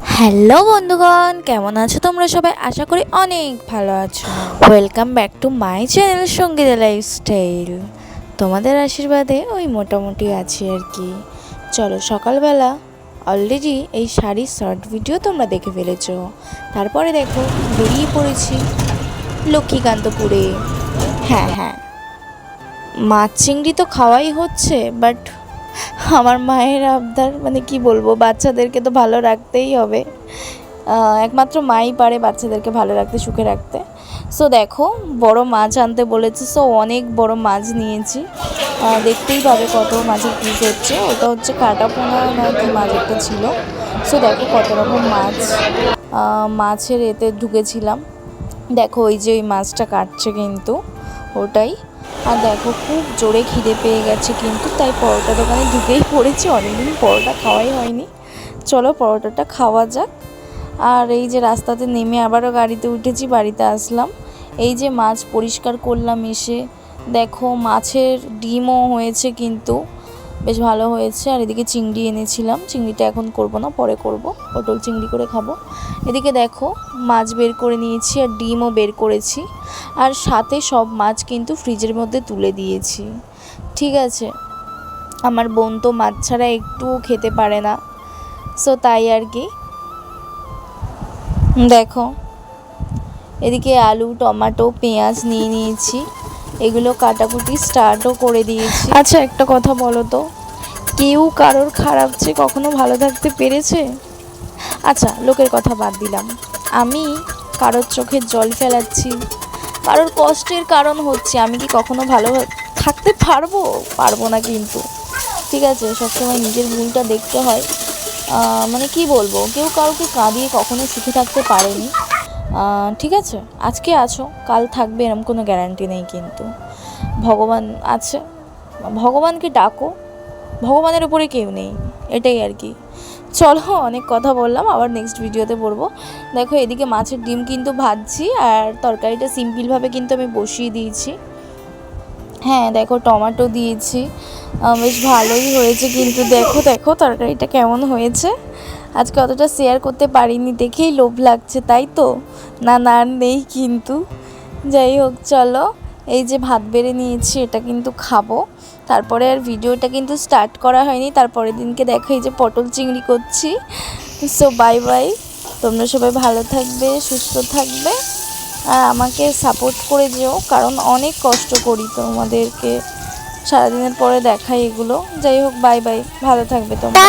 Hello বন্ধুগণ, কেমন আছো তোমরা সবাই? আশা করি অনেক ভালো আছো। Welcome back to my channel Sangita lifestyle তোমাদের আশীর্বাদে ওই মোটামুটি আছি আর কি। চলো, সকালবেলা অলরেডি এই শাড়ির শর্ট ভিডিও তোমরা দেখে ফেলেছো। তারপরে দেখো, বেরিয়ে পড়েছি লক্ষ্মীকান্তপুরে। হ্যাঁ হ্যাঁ। মাছ চিংড়ি তো খাওয়াই হচ্ছে বাট আমার মায়ের আবদার মানে কি বলব, বাচ্চাদেরকে তো ভালো রাখতেই হবে। একমাত্র মাই পারে বাচ্চাদেরকে ভালো রাখতে, সুখে রাখতে। সো দেখো, বড় মাছ আনতে বলেছে সো অনেক বড় মাছ নিয়েছি। দেখতেই পাবে কত মাছের পিস হচ্ছে। ওটা হচ্ছে কাটা পোনা না কি মাছ একটা ছিল। সো দেখো কত রকম মাছ। মাছের এতে ঢুকেছিলাম। দেখো, ওই যে ওই মাছটা কাটছে কিন্তু। ওটাই। আর দেখো, খুব জোরে খিদে পেয়ে গেছে কিন্তু, তাই পরোটা দোকানে ঢুকেই পড়েছি, অনেকদিন পরোটা খাওয়াই হয়নি। চলো পরোটাটা খাওয়া যাক। আর এই যে রাস্তাতে নেমে আবারও গাড়িতে উঠেছি, বাড়িতে আসলাম। এই যে মাছ পরিষ্কার করলাম এসে। দেখো, মাছের ডিমও হয়েছে কিন্তু। বেশ ভালো হয়েছে। আর এদিকে চিংড়ি এনেছিলাম। চিংড়িটা এখন করব না, পরে করব। পটল চিংড়ি করে খাব। এদিকে দেখো, মাছ বের করে নিয়েছি আর ডিমও বের করেছি। আর সাথে সব মাছ কিন্তু ফ্রিজের মধ্যে তুলে দিয়েছি। ঠিক আছে, আমার বোন তো মাছ ছাড়া একটুও খেতে পারে না। সো তাই আর কি। দেখো, এদিকে আলু, টমাটো, পেঁয়াজ নিয়ে নিয়েছি। এগুলো কাটাকুটি স্টার্টও করে দিয়েছি। আচ্ছা একটা কথা বলো তো, কেউ কারোর খারাপ চেয়ে কখনো ভালো থাকতে পেরেছে? আচ্ছা লোকের কথা বাদ দিলাম। আমি কারোর চোখের জল ফেলাচ্ছি, কারোর কষ্টের কারণ হচ্ছে আমি কি কখনো ভালো থাকতে পারব? পারব না কিন্তু। ঠিক আছে, সবসময় নিজের ভুলটা দেখতে হয়। মানে কি বলব, কেউ কাউকে কাঁদিয়ে কখনো সুখে থাকতে পারেনি। ঠিক আছে, আজকে আছো, কাল থাকবে এরকম কোনো গ্যারান্টি নেই কিন্তু। ভগবান আছে, ভগবানকে ডাকো, ভগবানের উপরে কেউ নেই, এটাই আর কি। চলো, অনেক কথা বললাম, আবার নেক্সট ভিডিওতে পড়ব দেখো, এদিকে মাছের ডিম কিন্তু ভাজছি, আর তরকারিটা সিম্পলভাবে কিন্তু আমি বসিয়ে দিয়েছি। হ্যাঁ দেখো, টমেটো দিয়েছি। বেশ ভালোই হয়েছে কিন্তু, দেখো দেখো, তরকারিটা কেমন হয়েছে। আজকে অতটা শেয়ার করতে পারিনি, দেখেই লোভ লাগছে, তাই তো? না না নেই কিন্তু। যাই হোক, চলো। এই যে ভাত বেড়ে নিয়েছি, এটা কিন্তু খাব। তারপরে আর ভিডিওটা কিন্তু স্টার্ট করা হয়নি, তারপরের দিনকে দেখো এই যে পটল চিংড়ি করছি। সো বাই বাই তোমরা সবাই ভালো থাকবে, সুস্থ থাকবে। আর আমাকে সাপোর্ট করে যেও, কারণ অনেক কষ্ট করি তোমাদেরকে। সারাদিনের পরে দেখাই এগুলো। যাই হোক বাই বাই ভালো থাকবে তোমরা।